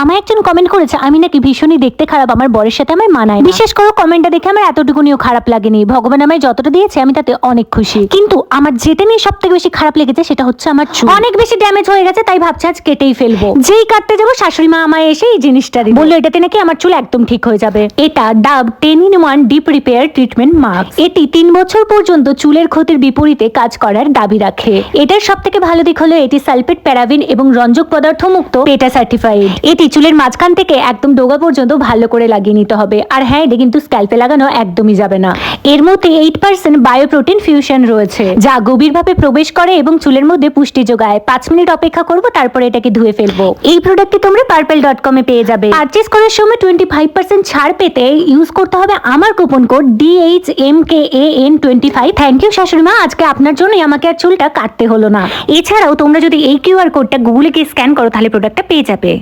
আমার একজন কমেন্ট করেছে, আমি নাকি ভীষণই দেখতে খারাপ, আমার বরের সাথে আমার মানায়। বিশেষ করে কমেন্টটা দেখে আমার এতটুকুনিও খারাপ লাগেনি। ভগবান আমায় যতটা দিয়েছে, আমি তাতে অনেক খুশি। কিন্তু আমার যেটা নিয়ে সব থেকে বেশি খারাপ লেগেছে, সেটা হচ্ছে আমার চুল। অনেক বেশি ড্যামেজ হয়ে গেছে, তাই ভাবছি আজ কেটেই ফেলব। যেই কাটতে যাব, শাশুড়ি মা আমায় এসে এই জিনিসটা দিল বলল, এটাতে নাকি আমার চুল একদম ঠিক হয়ে যাবে। এটা Dove ten in one deep repair treatment mask এটি তিন বছর পর্যন্ত চুলের ক্ষতির বিপরীতে কাজ করার দাবি রাখে। এটার সব থেকে ভালো দিক হলো, এটি সালফেট, প্যারাবিন এবং রঞ্জক পদার্থ মুক্ত পেটা সার্টিফাইড এটি চুলের মাঝখান থেকে একদম ডোগা পর্যন্ত ভালো করে লাগিয়ে নিতে হবে। আর হ্যাঁ এটা কিন্তু স্ক্যাল্পে লাগানো একদমই যাবে না। এর মধ্যে এইট পার্সেন্ট বায়োপ্রোটিন ফিউশন রয়েছে, যা গভীরভাবে প্রবেশ করে এবং চুলের মধ্যে পুষ্টি যোগায়। পাঁচ মিনিট অপেক্ষা করব, তারপরে এটাকে ধুয়ে ফেলব। এই প্রোডাক্টটি তোমরা পার্পেল ডট কমে পেয়ে যাবে। পারচেস করার সময় টোয়েন্টি ফাইভ পার্সেন্ট ছাড় পেতে ইউজ করতে হবে আমার coupon code D H M K A N twenty five thank you শাশুড়ি মা। আজকে আপনার জন্যই আমাকে আর চুলটা কাটতে হলো না। এছাড়াও তোমরা যদি এই কিউআর কোডটা গুগলে গিয়ে স্ক্যান করো, তাহলে প্রোডাক্টটা পেয়ে যাবে।